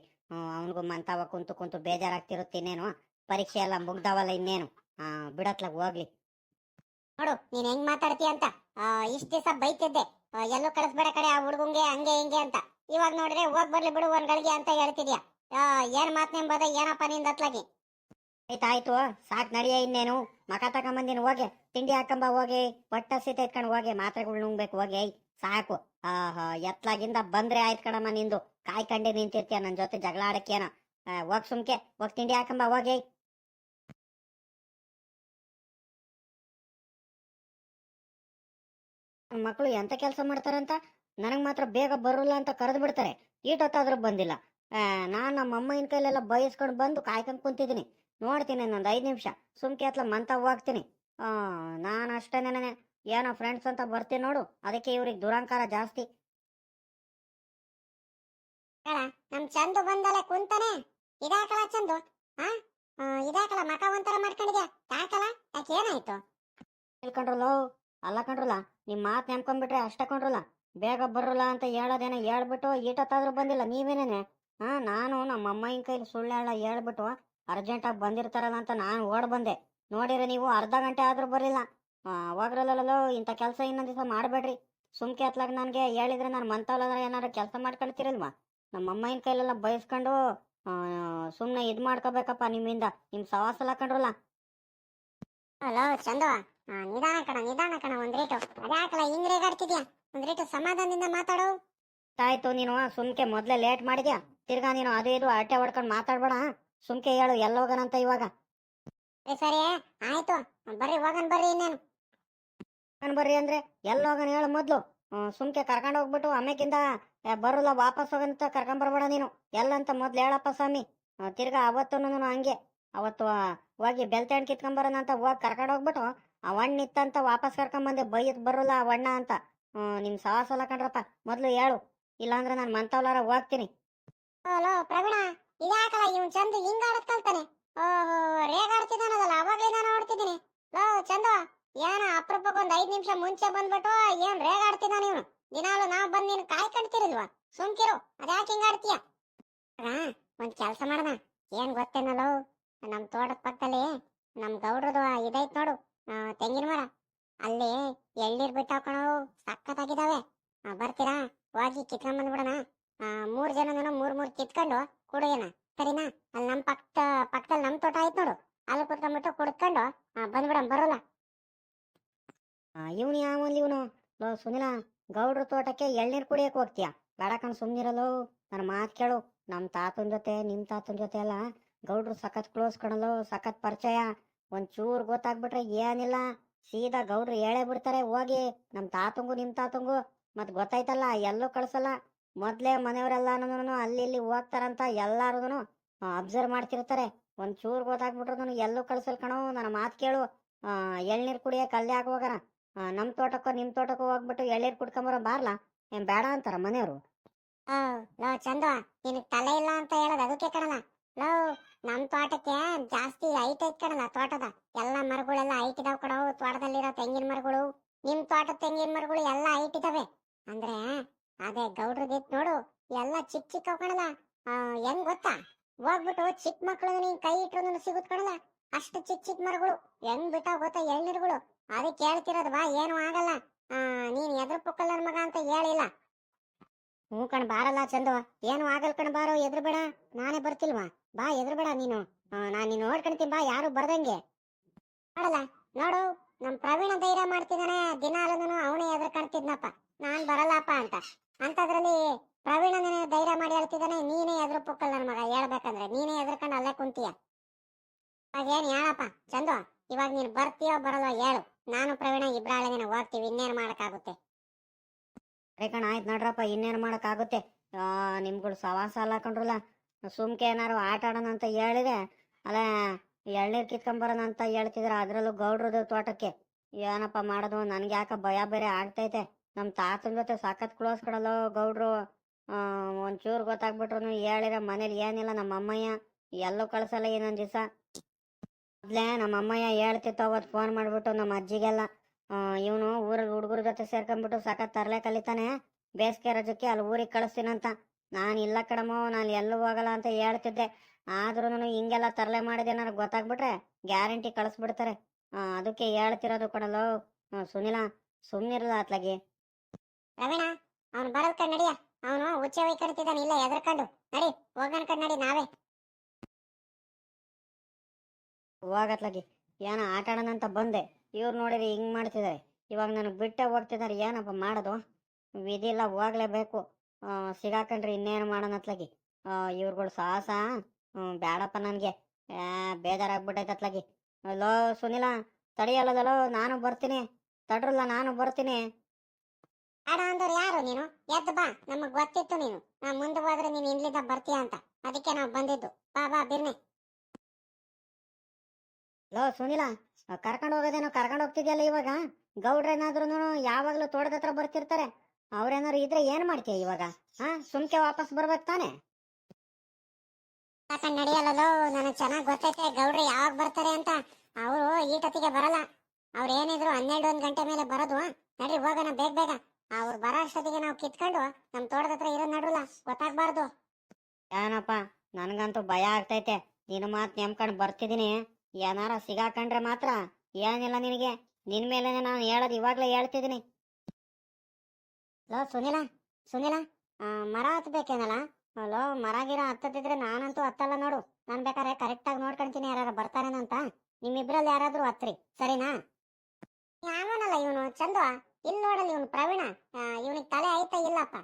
ಅವನಿಗೂ ಮಂತಾವ ಕುಂತು ಕುಂತು ಬೇಜಾರಾಗ್ತಿರುತ್ತೆ ಇನ್ನೇನು. ಪರೀಕ್ಷೆ ಎಲ್ಲ ಮುಗ್ದಾವಲ್ಲ ಇನ್ನೇನು. ಆ ಬಿಡತ್ಲಾಗ ಹೋಗ್ಲಿ. ನೋಡು, ನೀನ್ ಹೆಂಗ್ ಮಾತಾಡ್ತೀಯ ಅಂತ? ಇಷ್ಟ ದಿವಸ ಬೈತಿದ್ದೆ. ಎಲ್ಲೂ ಕಳಿಸ್ಬೇಡ ಕಡೆ ಆ ಹುಡುಗಂಗೆ, ಹಂಗೆ ಹಿಂಗೆ ಅಂತ. ಇವಾಗ ನೋಡ್ರೆ ಹೋಗ್ ಬರ್ಲಿ ಬಿಡು ಒಂದ್ಗಳಿಗೆ ಅಂತ ಹೇಳ್ತಿದ್ಯಾ? ಏನ್ ಮಾತ್ ನೆಂಬದ, ಏನಪ್ಪ ನಿಂದ ಅತ್ಲಾಗಿ? ಆಯ್ತಾಯ್ತು, ಸಾಕ್ ನಡಿಯ ಇನ್ನೇನು. ಮಕ ತಕೊಂಬಂದಿನ ಹೋಗೆ. ತಿಂಡಿ ಹಾಕೊಂಬ, ಹೋಗಿ. ಹೊಟ್ಟ ಸೀತೆ ಇಟ್ಕೊಂಡು ಹೋಗಿ. ಮಾತ್ರೆಗಳು ನುಂಗ್ಬೇಕು, ಹೋಗಿ. ಸಾಕು. ಆಹಾ, ಎತ್ಲಾಗಿಂದ ಬಂದ್ರೆ ಆಯ್ತು ಕಣಮ್ಮ ನಿಂದು. ಕಾಯ್ಕಂಡೆ ನಿಂತಿರ್ತೀಯ ನನ್ ಜೊತೆ ಜಗಳ ಆಡಕ್ಕೇನ? ಹೋಗ್ ಸುಮ್ಕೆ. ಹೋಗ್ ತಿಂಡಿ ಹಾಕೊಂಬ, ಹೋಗಿ. ಮಕ್ಕಳು ಎಂತ ಕೆಲಸ ಮಾಡ್ತಾರಂತ? ನನಗೆ ಮಾತ್ರ ಬೇಗ ಬರೋಲ್ಲ ಅಂತ ಕರೆದು ಬಿಡ್ತಾರೆ. ಹೊತ್ತಾದ್ರೂ ಬಂದಿಲ್ಲ. ನಾನು ನಮ್ಮ ಅಮ್ಮ ಇನ್ ಕೈಲೆಲ್ಲ ಬಯಸ್ಕೊಂಡು ಬಂದು ಕಾಯ್ಕೊಂಡು ಕುಂತಿದ್ದೀನಿ. ನೋಡ್ತೀನಿ ಇನ್ನೊಂದು ಐದು ನಿಮಿಷ. ಸುಮ್ಕೆ ಹತ್ಲ ಮಂತ ಹೋಗ್ತೀನಿ. ನಾನು ಅಷ್ಟೇನೆ ಏನೋ ಫ್ರೆಂಡ್ಸ್ ಅಂತ ಬರ್ತೀನಿ ನೋಡು. ಅದಕ್ಕೆ ಇವ್ರಿಗೆ ದುರಂಕಾರ ಜಾಸ್ತಿ. ನಮ್ ಚಂದು ಬಂದಲ್ಲ ಕುಂತಾನೆ. ಇದಾಕಲ ಚಂದು ಇದಾಕಲ ಮಕ ಒಂಥರ ಮಾಡ್ಕೊಂಡಿದ್ಯಾ? ಯಾಕೆ ಏನಾಯ್ತು? ಅಲ್ಲ ಕಂಡ್ರಲ್ಲ ನಿಮ್ ಮಾತ್ ನೆನ್ಕೊಂಡ್ಬಿಟ್ರೆ ಅಷ್ಟ ಕೊಂಡ್ರಲ್ಲ ಬೇಗ ಬರ್ರಲ್ಲ ಅಂತ ಹೇಳೋದೇನೋ ಹೇಳ್ಬಿಟ್ಟು ಈಟತ್ತಾದ್ರೂ ಬಂದಿಲ್ಲ ನೀವೇನೇನೆ? ಹಾ ನಾನು ನಮ್ಮ ಅಮ್ಮಯ್ಯ ಕೈಲಿ ಸುಳ್ಳು ಹೇಳ ಹೇಳ್ಬಿಟ್ಟು ಅರ್ಜೆಂಟಾಗಿ ಬಂದಿರ್ತಾರಲ್ಲ ಅಂತ ನಾನು ಓಡ್ ಬಂದೆ. ನೋಡಿರಿ ನೀವು ಅರ್ಧ ಗಂಟೆ ಆದ್ರೂ ಬರಲಿಲ್ಲ ಹೋಗ್ರಲ್ಲೋ ಇಂಥ ಕೆಲಸ ಇನ್ನೊಂದು ದಿವಸ ಮಾಡಬೇಡ್ರಿ. ಸುಮ್ಕೆ ಹತ್ಲಾಗ ನನಗೆ ಹೇಳಿದ್ರೆ ನಾನು ಮಂತವಲ್ಲ ಏನಾದ್ರು ಕೆಲಸ ಮಾಡ್ಕೊಳ್ತಿರಲ್ವಾ? ನಮ್ಮ ಅಮ್ಮನ ಕೈಲೆಲ್ಲ ಬಯಸ್ಕೊಂಡು ಸುಮ್ಮನೆ ಇದು ಮಾಡ್ಕೋಬೇಕಪ್ಪ ನಿಮ್ಮಿಂದ. ನಿಮ್ಮ ಸವಾಸಲ್ಲ ಕಂಡ್ರಲ್ಲ? ಹಲೋ ಚಂದು. ನಿಧಾನ ಕಣ ನಿಧಾನ ಕಣ ಒಂದ್ ರೇಟು. ಅದ್ಯಾಕಲ್ಲ ಹಿಂಗ್ ರೇಗಾಡ್ತಿದ್ಯಾ? ಒಂದ್ ರೇಟು ಸಮಾಧಾನದಿಂದ ಮಾತಾಡು. ಆಯ್ತು ನೀನು ಸುಮ್ಕೆ ಮೊದ್ಲೇ ಲೇಟ್ ಮಾಡಿದ್ಯಾ? ತಿರ್ಗಾ ನೀನು ಅದು ಇದು ಅರಟೆ ಹೊಡ್ಕೊಂಡು ಮಾತಾಡ್ಬೇಡ ಸುಮ್ಕೆ ಹೇಳು ಎಲ್ಲೋಗನಂತ ಇವಾಗ? ಏ, ಸರಿ ಆಯ್ತು. ಬರ್ರಿ ಹೋಗನ್ ಬರ್ರಿ ಇನ್ನೇನು. ನಾನು ಬರ್ರಿ ಅಂದ್ರೆ ಎಲ್ಲೋಗನ ಹೇಳು ಮೊದ್ಲು. ಸುಮ್ಕೆ ಕರ್ಕೊಂಡು ಹೋಗ್ಬಿಟ್ಟು ಆಮೇಕಿಂದ ಬರೋಲ್ಲ ವಾಪಸ್ ಹೋಗಂತ ಕರ್ಕೊಂಡ್ ಬರ್ಬೇಡ ನೀನು. ಎಲ್ಲಂತ ಮೊದ್ಲು ಹೇಳಪ್ಪ ಸ್ವಾಮಿ. ತಿರ್ಗಾ ಅವತ್ತು ಹಂಗೆ. ಅವತ್ತು ಹೋಗಿ ಬೆಲ್ತೆ ಹಣ್ಣು ಕಿತ್ಕೊಂಬರೋಣ ಅಂತ ಹೋಗಿ ಕರ್ಕೊಂಡು ಹೋಗ್ಬಿಟ್ಟು ಆ ಹಣ್ಣು ಇತ್ತಂತ ವಾಪಸ್ ಕರ್ಕೊಂಬಂದೆ ಬೈಯಕ್ ಬರೋಲ್ಲ ಆ ಹಣ್ಣ ಅಂತ. ನಿಮ್ ಸಾಹಸ ಎಲ್ಲ ಕಂಡ್ರಪ್ಪ ಮೊದ್ಲು ಹೇಳು. ಇಲ್ಲಾಂದ್ರೆ ನಾನು ಮಂತವ್ಲಾರ ಹೋಗ್ತೀನಿ. ಹಲೋ ಪ್ರವೀಣ. ಇದ್ಯಾಕಲ್ಲ ಇವ್ ಚಂದ್ ಹಿಂಗ್ ಆಡತ್ ಕಲ್ತಾನೆ ಓಹೋ ರೇಗಾಡ್ತಿದ್ದಾನದಲ್ಲ ಅವಾಗ್ಲೇ ನಾನು ನೋಡ್ತಿದ್ದೀನಿ ಲೋ ಚಂದವ ಏನ ಅಪರೂಪಕ್ಕೆ ಒಂದ್ ಐದ್ ನಿಮಿಷ ಮುಂಚೆ ಬಂದ್ಬಿಟ್ಟು ಏನ್ ರೇಗಾಡ್ತಿದ್ದಾನ ಇವನು? ದಿನಾಲು ನಾವ್ ಬಂದ್ ನೀನ್ ಕಾಯ್ಕೊಂಡ್ತಿರಲ್ವಾ ಸುಮ್ಕಿರು ಅದ್ಯಾಕೆ ಹಿಂಗ್ ಆಡ್ತೀಯ? ಒಂದ್ ಕೆಲ್ಸ ಮಾಡ್ದ. ಏನ್ ಗೊತ್ತೇನಲ್ಲೋ ನಮ್ ತೋಟದ ಪಕ್ಕದಲ್ಲಿ ನಮ್ ಗೌಡ್ರದು ಇದೈತ್ ನೋಡು ತೆಂಗಿನ ಮರ. ಅಲ್ಲಿ ಎಳ್ನೀರ್ ಬಿಟ್ಟು ಕಣೋ ಸಖತ್ತಾಗಿದಾವೆ ಆ, ಬರ್ತೀರಾ? ಹೋಗಿ ಕಿತ್ಕೊಂಡ್ ಬಂದ್ಬಿಡಣ ಮೂರ್ ಜನನ ಮೂರ್ ಮೂರ್ ಕಿತ್ಕೊಂಡು ಕುಡಿಯೋಣ ಸರಿನಾ? ಅಲ್ಲಿ ನಮ್ಮ ಪಕ್ಕ ಪಕ್ಕದಲ್ಲಿ ನಮ್ಮ ತೋಟ ಆಯ್ತು ನೋಡು. ಅಲ್ಲಿ ಕುತ್ಕೊಂಡ್ಬಿಟ್ಟು ಕುಡ್ಕೊಂಡು ಬಂದ್ಬಿಡಮ್ ಬರೋಲ್ಲ. ಇವನು ಯಾವಲ್ಲಿ ಇವನು? ಲೋ, ಸುನಿಲ, ಗೌಡ್ರ ತೋಟಕ್ಕೆ ಎಳ್ನೀರು ಕುಡಿಯಕ್ಕೆ ಹೋಗ್ತೀಯ? ಬೇಡ ಕಣ್ ಸುಮ್ನಿರಲು ನನ್ನ ಮಾತು ಕೇಳು. ನಮ್ಮ ತಾತನ ಜೊತೆ ನಿಮ್ಮ ತಾತನ ಜೊತೆ ಎಲ್ಲ ಗೌಡ್ರು ಸಖತ್ ಕ್ಲೋಸ್ ಕಣಲು ಸಖತ್ ಪರಿಚಯ. ಒಂಚೂರು ಗೊತ್ತಾಗ್ಬಿಟ್ರೆ ಏನಿಲ್ಲ. ಸೀದಾ ಗೌಡ್ರು ಹೇಳೇ ಬಿಡ್ತಾರೆ, ಹೋಗಿ. ನಮ್ಮ ತಾತಂಗು ನಿಮ್ಮ ತಾತಂಗು. ಮತ್ತೆ ಗೊತ್ತಾಯ್ತಲ್ಲ, ಎಲ್ಲೂ ಕಳ್ಸಲ್ಲ. ಮೊದ್ಲೇ ಮನೆಯವರೆಲ್ಲಾನು ಅಲ್ಲಿ ಇಲ್ಲಿ ಹೋಗ್ತಾರಂತ ಎಲ್ಲಾರದೂ ಅಬ್ಸರ್ವ್ ಮಾಡ್ತಿರ್ತಾರೆ. ಒಂಚೂರು ಗೊತ್ತಾಗ್ಬಿಟ್ರು ಎಲ್ಲೂ ಕಳ್ಸಲ್ ಕಣೋ, ನನ್ನ ಮಾತು ಕೇಳು. ಎಳ್ನೀರ್ ಕುಡಿಯಕ್ ಅಲ್ಲಿ ಯಾಕೆ ಹೋಗೋಣ. ನಮ್ಮ ನಮ್ ತೋಟಕ್ಕೋ ನಿಮ್ ತೋಟಕ್ಕೋ ಹೋಗ್ಬಿಟ್ಟು ಎಳ್ನೀರ್ ಕುಡ್ಕೊಂಬರ ಬಾರ್ಲಾ? ಏನ್ ಬೇಡ ಅಂತಾರ ಮನೆಯವರು? ಲೋ ಚಂದ ನಿನಗ್ ತಲೆ ಇಲ್ಲ ಅಂತ ಹೇಳೋದು ಅದಕ್ಕೆ ಕಣಲ್ಲ. ಲೋ, ನಮ್ ತೋಟಕ್ಕೆ ಜಾಸ್ತಿ ಹೈಟ್ ಐತ್ ಕಣಲ್ಲ ತೋಟದ. ಎಲ್ಲ ಮರಗಳೆಲ್ಲ ಹೈಟ್ ಇದಾವ್ ಕಣವು ತೋಟದಲ್ಲಿರೋ ತೆಂಗಿನ ಮರಗಳು. ನಿಮ್ ತೋಟದ ತೆಂಗಿನ ಮರಗಳು ಎಲ್ಲ ಹೈಟ್ ಇದಾವೆ. ಅಂದ್ರೆ ಅದೇ ಗೌಡ್ರದಿತ್ ನೋಡು, ಎಲ್ಲ ಚಿಕ್ಕ ಚಿಕ್ಕ ಕಣಲ್ಲ ಹೆಂಗ್ ಗೊತ್ತಾ? ಹೋಗ್ಬಿಟ್ಟು ಚಿಕ್ಕ ಮಕ್ಕಳು ನೀನ್ ಕೈ ಇಟ್ರು ಸಿಗುತ್ ಕಣಲ್ಲ. ಅಷ್ಟು ಚಿಕ್ಕ ಚಿಕ್ಕ ಮರಗಳು. ಹೆಂಗ್ ಬಿಟ್ಟ ಗೊತ್ತಾ ಎಳ್ನೀರ್ಗಳು? ಅದಕ್ಕೆ ಹೇಳ್ತಿರೋದು ಬಾ, ಏನು ಆಗಲ್ಲ. ನೀನ್ ಎದ್ರ ಪುಕ್ಕಲ್ಲ ಮಗ ಅಂತ ಹೇಳಿಲ್ಲ. ಹ್ಞೂ ಕಣ್, ಬಾರಲ್ಲ ಚಂದು. ಏನು ಆಗಲ್ ಕಣ್, ಬಾರೋ ಎದ್ರು ಬೇಡ ನಾನೇ ಬರ್ತಿಲ್ವಾ? ಬಾ ಎದ್ರು ಬೇಡ ನೀನು ನಾನ್ ನೀನ್ ನೋಡ್ಕೊಂತೀನಿ ಬಾ, ಯಾರು ಬರ್ದಂಗೆ. ನೋಡಲ್ಲ, ನೋಡು, ನಮ್ ಪ್ರವೀಣ ಧೈರ್ಯ ಮಾಡ್ತಿದ್ದಾನೆ ಅಲ್ಲೂ ಅವನೇ ಎದ್ರ ಕಾಣ್ತಿದ್ನಪ್ಪ. ನಾನ್ ಬರಲ್ಲಪ್ಪ ಅಂತ. ಅಂತದ್ರಲ್ಲಿ ಪ್ರವೀಣನೇ ಧೈರ್ಯ ಮಾಡಿ ಹೇಳ್ತಿದ್ದಾನೆ, ನೀನೇ ಎದ್ರು ಪುಕ್ಕಲ್ ನನ್ ಮಗ. ಹೇಳ್ಬೇಕಂದ್ರೆ ನೀನೇ ಎದ್ರಕೊಂಡು ಅಲ್ಲೇ ಕುಂತೀಯ. ಏನ್ ಹೇಳಪ್ಪ, ಚಂದು, ಇವಾಗ ನೀನ್ ಬರ್ತೀಯೋ ಬರಲ್ವೋ ಹೇಳು. ನಾನು ಪ್ರವೀಣ ಇಬ್ರಾಳೆ ಹೋಗ್ತೀವಿ, ಇನ್ನೇನ್ ಮಾಡಕ್ಕಾಗುತ್ತೆ? ಅರೆ ಕಣ ಆಯ್ತು ನೋಡ್ರಪ್ಪ, ಇನ್ನೇನ್ ಮಾಡೋಕ್ಕಾಗುತ್ತೆ? ನಿಮ್ಗಳು ಸವಾಸ ಅಲ್ಲ ಕಂಡ್ರಲ್ಲ ಸುಮ್ಕೆ ಏನಾರು ಆಟ ಆಡೋಣ ಅಂತ ಹೇಳಿದೆ. ಅಲ್ಲ ಎಳ್ನೀರು ಕಿತ್ಕೊಂಬರೋಣ ಅಂತ ಹೇಳ್ತಿದ್ರ, ಅದ್ರಲ್ಲೂ ಗೌಡ್ರದು ತೋಟಕ್ಕೆ. ಏನಪ್ಪ ಮಾಡೋದು ನನ್ಗೆ ಯಾಕ ಭಯ ಬೇರೆ ಆಗ್ತೈತೆ. ನಮ್ಮ ತಾತನ ಜೊತೆ ಸಾಕತ್ ಕ್ಲೋಸ್ ಕೊಡಲ್ಲೋ ಗೌಡ್ರು. ಒಂಚೂರು ಗೊತ್ತಾಗ್ಬಿಟ್ರು ಹೇಳಿರೋ ಮನೇಲಿ ಏನಿಲ್ಲ ನಮ್ಮ ಅಮ್ಮಯ್ಯ. ಎಲ್ಲೂ ಕಳ್ಸಲ್ಲ ಏನೊಂದ್ ದಿವಸ. ಮೊದ್ಲೇ ನಮ್ಮ ಅಮ್ಮಯ್ಯ ಹೇಳ್ತಿತ್ತು ಅವತ್ತು ಫೋನ್ ಮಾಡ್ಬಿಟ್ಟು ನಮ್ಮ ಅಜ್ಜಿಗೆಲ್ಲ. ಇವನು ಊರಲ್ಲಿ ಹುಡುಗರ ಜೊತೆ ಸೇರ್ಕೊಂಡ್ಬಿಟ್ಟು ಸಾಕತ್ ತರ್ಲೆ ಕಲಿತಾನೆ. ಬೇಸಿಗೆ ರಜಕ್ಕೆ ಅಲ್ಲಿ ಊರಿಗೆ ಕಳಿಸ್ತೀನಂತ. ನಾನು ಇಲ್ಲ ಕಡಮ ನಾನು ಎಲ್ಲೂ ಹೋಗಲ್ಲ ಅಂತ ಹೇಳ್ತಿದ್ದೆ. ಆದ್ರೂ ಹಿಂಗೆಲ್ಲ ತರಲೆ ಮಾಡಿದೆ ನನಗೆ ಗೊತ್ತಾಗ್ಬಿಟ್ರೆ ಗ್ಯಾರಂಟಿ ಕಳಿಸ್ಬಿಡ್ತಾರೆ. ಅದಕ್ಕೆ ಹೇಳ್ತಿರೋದು ಕಣಲು ಆ, ಸುನಿಲ ಸುಮ್ನಿರಲ್ಲ ಅತ್ಲಾಗಿ. ರವೀಣ, ಅವನು ಬರೋದ್ ಕಡೆ ನಡಿಯ ಅವನು ಉಚ್ಚೆ ಹೋಯ್ ಕರಿತಿದ್ದಾನೆ ಇಲ್ಲ ಎದ್ರಕೊಂಡು. ನಡಿ ಹೋಗನ್ ಕಡೆ ನಡಿ, ನಾವೇ. ಹೋಗತ್ಲಗಿ. ಏನೋ ಆಟ ಆಡೋಣ ಅಂತ ಬಂದೆ. ಇವ್ರು ನೋಡಿದ್ರೆ ಹಿಂಗ್ ಮಾಡ್ತಿದ್ದಾರೆ ಇವಾಗ ನನಗೆ ಬಿಟ್ಟೆ ಹೋಗ್ತಿದ್ದಾರೆ ಏನಪ್ಪ ಮಾಡೋದು? ವಿಧಿ ಇಲ್ಲ ಹೋಗ್ಲೇಬೇಕು ಸಿಗಾಕಂಡ್ರಿ ಇನ್ನೇನು ಮಾಡೋಣತ್ಲಗಿ. ಇವ್ರುಗಳು ಸಾಹಸ? ಬೇಡಪ್ಪ ನನಗೆ. ಬೇಜಾರಾಗ್ಬಿಟ್ಟೈತೆ ಅತ್ಲಾಗಿ ಲೋ, ಸುನಿಲ ತಡಿಯಲ್ಲದಲ್ಲೋ ನಾನು ಬರ್ತೀನಿ. ತಡ್ರಲ್ಲ, ನಾನು ಬರ್ತೀನಿ. ಬೇಡ ಅಂದವ್ರು ಯಾರು ನೀನು? ಎದ್ದು ಬಾ ನಮಗ್ ಗೊತ್ತಿತ್ತು ನೀನು. ನಾ ಮುಂದೆ ಹೋದ್ರೆ ನೀನು ಇಲ್ಲಿಂದ ಬರ್ತೀಯ ಅಂತ. ಅದಕ್ಕೆ ನಾವು ಬಂದಿದ್ದು. ಬಾ ಬಾ ಬಿರ್ನೆ. ಲೋ ಸುನಿಲ ಕರ್ಕೊಂಡು ಹೋಗೋದೇನೋ ಕರ್ಕೊಂಡು ಹೋಗ್ತಿದ್ಯಲ್ಲ ಇವಾಗ? ಗೌಡ್ರೇನಾದ್ರೂ ಯಾವಾಗ್ಲೂ ತೋಟದ ಹತ್ರ ಬರ್ತಿರ್ತಾರೆ. ಅವ್ರೇನಾದ್ರು ಇದ್ರೆ ಏನ್ ಮಾಡ್ತೀಯ ಇವಾಗ? ಹಾ ಸುಮ್ಕೆ ವಾಪಸ್ ಬರ್ಬೇಕು ತಾನೆ? ನಡೆಯಲ್ಲೋ ನನಗೆ ಚೆನ್ನಾಗಿ ಗೊತ್ತೈತೆ ಗೌಡ್ರು ಯಾವಾಗ ಬರ್ತಾರೆ ಅಂತ. ಅವರು ಈಟತಿಗೆ ಬರಲ್ಲ. ಅವ್ರ ಏನಿದ್ರು ಹನ್ನೆರಡು ಒಂದ್ ಗಂಟೆ ಮೇಲೆ ಬರೋದು. ನಡ್ರಿ ಹೋಗೋಣ ಬೇಗ ಬೇಗ. ಅವ್ರು ಬರೋ ಅಷ್ಟೊತ್ತಿಗೆ ನಾವು ಕಿತ್ಕೊಂಡು ನಮ್ ತೋಟದ ಹತ್ರ ಇರೋ ನಡುಲ ಗೊತ್ತಾಗ್ಬಾರ್ದು. ಏನಪ್ಪ ನನಗಂತೂ ಭಯ ಆಗ್ತೈತೆ. ನೀನು ಮಾತ್ ನೆಮ್ಕೊಂಡು ಬರ್ತಿದೀನಿ. ಏನಾರ ಸಿಗಾಕಂಡ್ರೆ ಮಾತ್ರ ಏನಿಲ್ಲ ನಿನಗೆ. ನಿನ್ ಮೇಲೆ ನಾನು ಹೇಳೋದು ಇವಾಗ್ಲೇ ಹೇಳ್ತಿದೀನಿ. ಲೋ ಸುನಿಲ ಸುನಿಲ ಮರ ಹತ್ಬೇಕೇನಲ್ಲ? ಲೋ ಮರ ಗಿರ ಹತ್ತದಿದ್ರೆ ನಾನಂತೂ ಹತ್ತಲ್ಲ ನೋಡು. ನಾನ್ ಬೇಕಾದ್ರೆ ಕರೆಕ್ಟಾಗಿ ನೋಡ್ಕೊಂತೀನಿ ಯಾರು ಬರ್ತಾರೇನಂತ. ನಿಮ್ಮಿಬ್ರಲ್ಲಿ ಯಾರಾದ್ರೂ ಹತ್ರಿ ಸರಿನಾ? ಯಾವನಲ್ಲ ಇವನು? ಚಂದು ಇಲ್ಲಿ ನೋಡಲ್ಲ ಇವನು ಪ್ರವೀಣ. ಇವನಿಗೆ ತಲೆ ಐತಾ ಇಲ್ಲಪ್ಪ.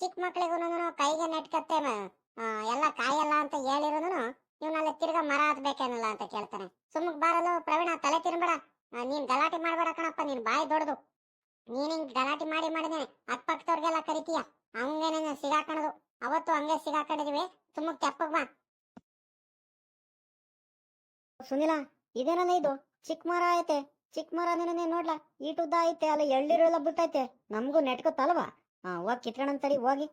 ಚಿಕ್ಕ ಮಕ್ಳಿಗೂನು ಕೈಗೆ ನೆಟ್ಕತ್ತೆ ಎಲ್ಲ ಕಾಯಲ್ಲ ಅಂತ ಹೇಳಿರೋನು ಇವನಲ್ಲಿ ತಿರ್ಗ ಮರ ಹತ್ಬೇಕೇನಲ್ಲ ಅಂತ ಕೇಳ್ತಾನೆ. ಸುಮ್ಮಕ್ ಬಾರಲು ಪ್ರವೀಣ, ತಲೆ ತಿನ್ಬೇಡ ನೀನ್ ಗಲಾಟೆ ಮಾಡ್ಬೇಡ ಕಣಪ್ಪ, ನೀನ್ ಬಾಯಿ ದೊಡ್ಡದು. ನೀನ್ ಹಿಂಗ್ ಗಲಾಟೆ ಮಾಡಿ ಮಾಡಿದೆ ಅಕ್ಕಪಕ್ಕದವ್ರಿಗೆಲ್ಲ ಕರಿತೀಯ. ಹಂಗೇನೆ ಸಿಗಾಕಣದು. ಅವತ್ತು ಹಂಗೆ ಸಿಗಾಕೊಂಡಿದೀವಿ. ಸುಮ್ಮಕ್ ತೆಪ್ಪಗ್ ಬಾ. ಸುನಿಲ, ಇದೇನಲ್ಲ ಇದು? ಚಿಕ್ಕ ಮರ ಐತೆ. ಚಿಕ್ಕ ಮರ ನಿನ್ನೆ ನೋಡ್ಲಾ ಈಟುದ್ದ ಐತೆ, ಅಲ್ಲ ಎಳ್ಳಿರು ಎಲ್ಲ ಬಿಟ್ಟೈತೆ. ನಮಗೂ ನೆಟ್ಕೊತ್ತಲ್ವಾ? ಹಾ, ಹೋಗಿ ಅಂತರಿ ಹೋಗಿ.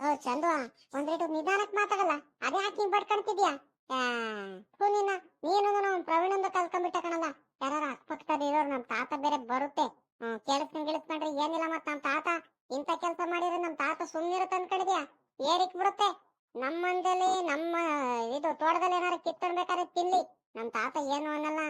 ಓ, ಚಂದು. ಒಂದ್ರೇಟು ನಿಧಾನಕ್ ಮಾತಾಡಲ್ಲ. ಅದೇ ಹಾಕಿ ಬಡ್ಕೊಂತಿದ್ಯಾ ನೀನ ನೀನು ಪ್ರವೀಣಂದು ಕಲ್ಕೊಂಡ್ಬಿಟ್ಟ ಕಣಲ್ಲ ಯಾರ ಅಕ್ಕಪಕ್ಕದ ಇರೋರು ನಮ್ ತಾತ ಬೇರೆ ಬರುತ್ತೆ ಹ್ಮ್ ಕೇಳಿಸ್ಕೊಂಡ್ ಗಿಳಿಸ್ಕೊಂಡ್ರೆ ಏನಿಲ್ಲ ಮತ್ ನಮ್ ತಾತ ಇಂತ ಕೆಲಸ ಮಾಡಿದ್ರೆ ನಮ್ ತಾತ ಸುಮ್ನಿರತ್ತೆ ಅನ್ಕೊಂಡಿದ್ಯಾ ಏರಿಕ್ ಬಿಡುತ್ತೆ ನಮ್ಮ ಮಂದಲ್ಲಿ ನಮ್ಮ ಇದು ತೋಟದಲ್ಲಿ ಏನಾರು ಕಿತ್ಕೊಳ್ಬೇಕಾದ್ರೆ ತಿನ್ಲಿ ನಮ್ ತಾತ ಏನು ಅನ್ನಲ್ಲ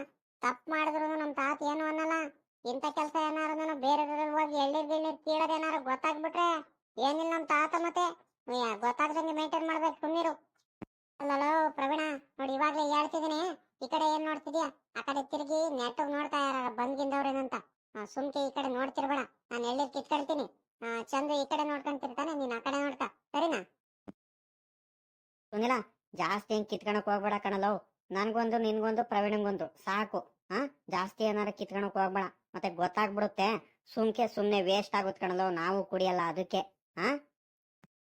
ತಪ್ಪು ಮಾಡಿದ್ರು ನಮ್ ತಾತ ಏನು ಅನ್ನಲ್ಲ ಇಂಥ ಕೆಲಸ ಏನಾರು ಬೇರೆ ಹೋಗಿ ಎಳ್ನೀರ್ ಗಿಳ್ನೀರ್ ಕೀಳೋದ್ ಏನಾರು ಗೊತ್ತಾಗ್ಬಿಟ್ರೆ ಏನಿಲ್ಲ ನಮ್ ತಾತ ಮತ್ತೆ ಉಯ್ಯ, ಗೊತ್ತಾಗ್ದಂಗೆ ಮೇಂಟೈನ್ ಮಾಡ್ಬೇಕು ಸುಮ್ಮನಿರು ಅಲ್ಲೋ ಪ್ರವೀಣ ನೋಡಿ ಇವಾಗ್ಲೇ ಹೇಳ್ತಿದೀನಿ ಈ ಕಡೆ ಏನ್ ನೋಡ್ತಿದ್ಯಾ ಆ ಕಡೆ ತಿರುಗಿ ನೆಟ್ಟಗ್ ನೋಡ್ತಾ ಯಾರ ಬಂದ್ಗಿಂದವ್ರೇನಂತ ಆ, ಸುಮ್ಕೆ ಈ ಕಡೆ ನೋಡ್ತಿರ್ಬೇಡ. ನಾನು ಹೇಳಿದ್ ಕಿತ್ಕೊಳ್ತೀನಿ. ಚಂದು ಈ ಕಡೆ ನೋಡ್ಕೊಂತಿರ್ತಾನೆ ನೀನ್ ಆ ಕಡೆ ನೋಡ್ತಾ ಸರಿನಾ? ಸುನಿಲ, ಜಾಸ್ತಿ ಹೆಂಗ್ ಕಿತ್ಕೊಳಕ್ ಹೋಗ್ಬೇಡ ಕಣಲೋ ನನ್ಗೊಂದು, ನಿನ್ಗೊಂದು, ಪ್ರವೀಣಂಗೊಂದು. ಸಾಕು ಹಾ ಜಾಸ್ತಿ ಏನಾರ ಕಿತ್ಕೊಳಕ್ ಹೋಗ್ಬೇಡ. ಮತ್ತೆ ಗೊತ್ತಾಗ್ಬಿಡುತ್ತೆ. ಸುಮ್ಕೆ ಸುಮ್ನೆ ವೇಸ್ಟ್ ಆಗುತ್ತೆ ಕಣಲೋ ನಾವು ಕುಡಿಯಲ್ಲ ಅದಕ್ಕೆ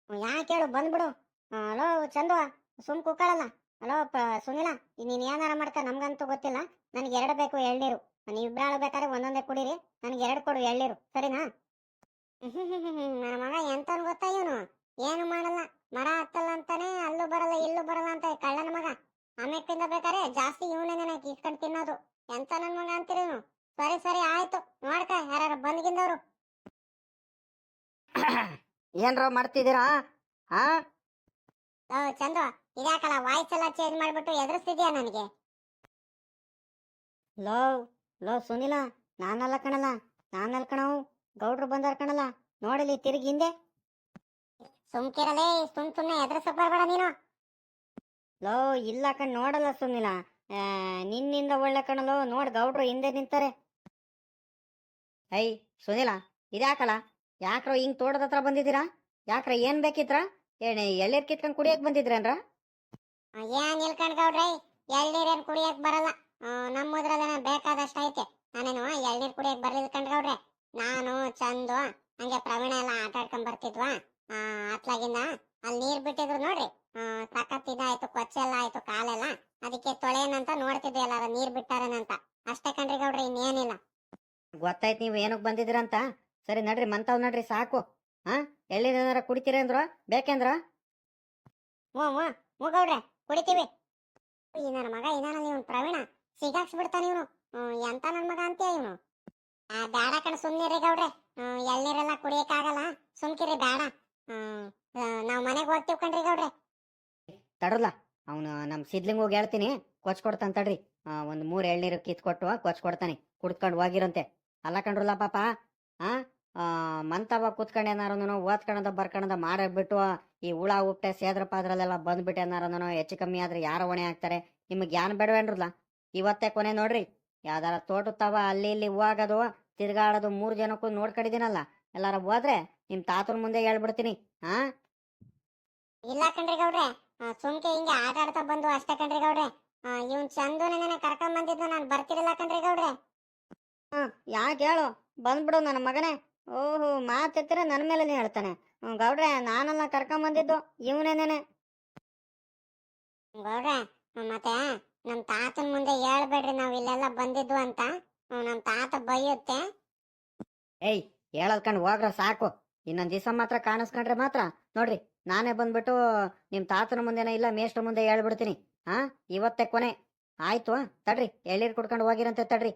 ಯಾಕೆ ಹೇಳು? ಬಂದ್ಬಿಡು. ಹಲೋ, ಚಂದು, ಸುಮ್ ಕೂಕಳಲ್ಲ ಹಲೋ ಸುನಿಲ, ನೀನ್ ಏನಾರ ಮಾಡ್ತಾ ನಮ್ಗಂತೂ ಗೊತ್ತಿಲ್ಲ. ನನಗೆ ಎರಡು ಬೇಕು ಎಳ್ನೀರು. ನೀವಿಬ್ರಾಳು ಬೇಕಾದ್ರೆ ಒಂದೊಂದೇ ಕುಡೀರಿ. ನನಗೆ ಎರಡು ಕೊಡು ಎಳ್ಳೀರು. ಸರಿನಾ? ನನ್ನ ಮಗ ಎಂತನ್ ಗೊತ್ತಾ ಇವನು? ಏನು ಮಾಡಲ್ಲ. ಮರ ಹತ್ತಲ್ಲ ಅಂತಾನೆ ಅಲ್ಲೂ ಬರಲ್ಲ ಇಲ್ಲೂ ಬರಲ್ಲ ಅಂತ ಕಳ್ಳನ ಮಗ. ಆಮೇಕಿಂದ ಬೇಕಾದ್ರೆ ಜಾಸ್ತಿ ಇವನೇ ಇಸ್ಕೊಂಡ್ ತಿನ್ನೋದು. ಎಂತ ನನ್ ಮಗ ಅಂತೀರಿ ಸರಿ ಸರಿ ಆಯ್ತು. ನೋಡ್ಕ ಯಾರು ಬಂದ್ಗಿಂದವ್ರು. ಏನ್ರೋ ಮಾಡ್ತಿದ್ದೀರಾ ಹಾ ಚಂದ್ರ ಇದ್ಯಾಕಲ್ಲ ವಾಯ್ಸ್ ಎಲ್ಲ ಚೇಂಜ್ ಮಾಡ್ಬಿಟ್ಟು ಎದುರಿಸ್ತಿದ್ಯಾ ನನಗೆ? ಲೋ ಲೋ ಸುನಿಲ, ನಾನಲ್ಲ ಕಣಲ್ಲ, ನಾನಲ್ಲ ಕಣವು. ಗೌಡ್ರು ಬಂದಾರ ಕಣಲ್ಲ. ನೋಡಲಿ, ತಿರುಗಿ ಹಿಂದೆ. ಸುಮ್ಕಿರಲೇ ಸುಮ್ ಸುಮ್ನೆ ಎದ್ರ ಬರ್ಬೇಡ ನೀನು. ಲೋ, ಇಲ್ಲ ಕಣ್, ನೋಡಲ್ಲ ಸುನಿಲ. ನಿನ್ನಿಂದ ಒಳ್ಳೆ ಕಣಲೋ, ನೋಡ್ ಗೌಡ್ರು ಹಿಂದೆ ನಿಂತಾರೆ. ಐ ಸುನಿಲ ಇದ್ಯಾಕಲ್ಲ ಯಾಕ್ರೋ ಹಿಂಗ್ ತೋಟದ ಹತ್ರ ಬಂದಿದ್ದೀರಾ? ಯಾಕ್ರ ಏನ್ ಬೇಕಿತ್ರ? ಏನ್ ಎಳ್ಳೀರ್ ಕಿತ್ಕೊಂಡ್ ಕುಡಿಯಕ್ ಬಂದಿದ್ರೇನ್ರ? ಏನ್ ಗೌಡ್ರಿ ಗೌಡ್ರೆ ಏನ್ ಕುಡಿಯಕ್ ಬರಲ್ಲ. ಆ, ನಮ್ಮದ್ರಲ್ಲೇನ ಬೇಕಾದಷ್ಟ ಐತೆ. ನಾನೇನು ಎಳ್ನೀರ್ ಕುಡಿಯಕ್ ಬರ್ಲಿಲ್ಲ ಕಂಡ್ರವ್ರೆ ನಾನು ಚಂದು ಹಂಗೆ ಪ್ರವೀಣ ಎಲ್ಲ ಆಟ ಆಡ್ಕೊಂಡ್ ಬರ್ತಿದ್ವಾ. ಅತ್ಲಾಗಿಂದ ಅಲ್ಲಿ ನೀರ್ ಬಿಟ್ಟಿದ್ರು ನೋಡ್ರಿ. ಆ, ಸಖತ್ ಇದಾಯ್ತು ಕೊಚ್ಚೆಲ್ಲ ಆಯ್ತು ಕಾಲೆಲ್ಲ. ಅದಕ್ಕೆ ತೊಳೆಯನಂತ ನೋಡ್ತಿದ್ವಿ ಎಲ್ಲಾರ ನೀರ್ ಬಿಟ್ಟಾರೇನಂತ. ಅಷ್ಟೇ ಕಣ್ರಿ ಗೌಡ್ರಿ ಇನ್ನೇನಿಲ್ಲ. ಗೊತ್ತಾಯ್ತು ನೀವು ಏನಕ್ ಬಂದಿದ್ರಂತ ಸರಿ ನಡ್ರಿ ಮಂತಾವ್ ನಡ್ರಿ ಸಾಕು. ಹಾ ಕುಡಿತೀರ ಅಂದ್ರ? ಬೇಕೇಂದ್ರ? ಹ್ಞೂ ಹ್ಞೂ ಹ್ಞೂ ಗೌಡ್ರೆ ಕುಡಿತೀವಿ. ಈ ನನ್ನ ಮಗ ಇದಾನಲ್ಲ ಇವನು ಪ್ರವೀಣ? ಸಿಗಾಕ್ಸ್ ಬಿಡ್ತಾನೆ ಇವನು ಎಂತ ನನ್ ಮಗ ಅಂತೀಯ ಇವನು? ಬೇಡ ಕಣ ಸುಮ್ನಿರಿ ಗೌಡ್ರೆ. ಎಳ್ನೀರೆಲ್ಲ ಕುಡಿಯಕ್ಕಾಗಲ್ಲ. ಸುಮ್ಕಿರಿ ಬೇಡ ಆ, ನಾವ್ ಮನೆಗ್ ಹೋಗ್ತೀವಿ ಕಣ್ರಿ ಗೌಡ್ರೆ. ತಡರ್ಲ ಅವನು ನಮ್ ಸಿದ್ಲಿಂಗ್ ಹೋಗಿ ಹೇಳ್ತೀನಿ. ಕೊಚ್ ಕೊಡ್ತಾನ ತಡ್ರಿ. ಆ, ಒಂದ್ ಮೂರ್ ಎಳ್ನೀರು ಕಿತ್ಕೊಟ್ಟು ಕೊಚ್ ಕೊಡ್ತಾನೆ. ಕುಡ್ಕೊಂಡ್ ಹೋಗಿರಂತೆ. ಅಲ್ಲ ಕಣ್ರಲ್ಲ ಪಾಪ ಆ ಆ, ಮಂತವ ಕೂತ್ಕೊಂಡ್ ಏನಾರನು ಓದ್ಕಣದ ಬರ್ಕಣದ ಮಾಡಬಿಟ್ಟು ಈ ಹುಳ ಉಪ್ಟೆ ಸೇದ್ರ ಪಾದ್ರಲ್ಲೆಲ್ಲ ಬಂದ್ಬಿಟ್ಟೆ ಏನಾರನು ಹೆಚ್ಚು ಕಮ್ಮಿ ಆದ್ರೆ ಯಾರ ಹೊಣೆ ಹಾಕ್ತಾರೆ ನಿಮ್ಗೆ ಯಾನ್ ಬೇಡವೇನ್ರಲ್ಲ? ಇವತ್ತೇ ಕೊನೆ ನೋಡ್ರಿ. ಯಾವ್ದಾರ ತೋಟ ತವ ಅಲ್ಲಿ ಇಲ್ಲಿ ಹೋಗೋದು ತಿರ್ಗಾಡೋದು ಮೂರು ಜನಕ್ಕೂ ನೋಡ್ಕೊಂಡಿದ್ದೀನಲ್ಲ ಎಲ್ಲಾರ ಹೋದ್ರೆ ನಿಮ್ ತಾತನ ಮುಂದೆ ಹೇಳ್ಬಿಡ್ತೀನಿ ಹಾ? ಇಲ್ಲ ಕಣ್ರಿ ಗೌಡ್ರೆ. ಸುಮ್ಕೆ ಹಿಂಗೆ ಆಟ ಆಡ್ತಾ ಬಂದು ಅಷ್ಟೇ ಕಣ್ರಿ ಗೌಡ್ರೆ. ಇವನ್ ಚಂದು ನನ್ನ ಕರ್ಕೊಂಡ್ ಬಂದಿದ್ನ ನಾನ್ ಬರ್ತಿರಲ್ಲ ಕಣ್ರಿ ಗೌಡ್ರೆ. ಯಾಕೆ ಹೇಳು? ಬಂದ್ಬಿಡು ನನ್ನ ಮಗನೇ. ಓಹೋ ಮಾತೆತ್ತಿರ ನನ್ನ ಮೇಲೆನೇ ಹೇಳ್ತಾನೆ. ಗೌಡ್ರೆ ಗೌಡ್ರೆ ನಾನೆಲ್ಲ ಕರ್ಕೊಂಬಂದಿದ್ದು ಇವನೇನೇನೆ. ಗೌಡ್ರೆ ಮತ್ತೆ? ನಮ್ ತಾತನ ಮುಂದೆ ಹೇಳ್ಬೇಡ್ರಿ ನಾವ್ ಇಲ್ಲೆಲ್ಲ ಬಂದಿದ್ವು ಅಂತ. ನಮ್ ತಾತ ಬೈಯುತ್ತೆ. ಏಯ್, ಹೇಳದ್ ಕಂಡು ಹೋಗ್ರ ಸಾಕು. ಇನ್ನೊಂದ್ ದಿವಸ ಮಾತ್ರ ಕಾಣಿಸ್ಕೊಂಡ್ರೆ ಮಾತ್ರ. ನೋಡ್ರಿ, ನಾನೇ ಬಂದ್ಬಿಟ್ಟು ನಿಮ್ ತಾತನ ಮುಂದೆನ ಇಲ್ಲ ಮೇಷ್ಟ್ರ ಮುಂದೆ ಹೇಳ್ಬಿಡ್ತೀನಿ. ಹಾ, ಇವತ್ತೇ ಕೊನೆ. ಆಯ್ತು, ತಡ್ರಿ ಎಳ್ಳೀರ್ ಕುಡ್ಕೊಂಡು ಹೋಗಿರಂತೆ ತಡ್ರಿ.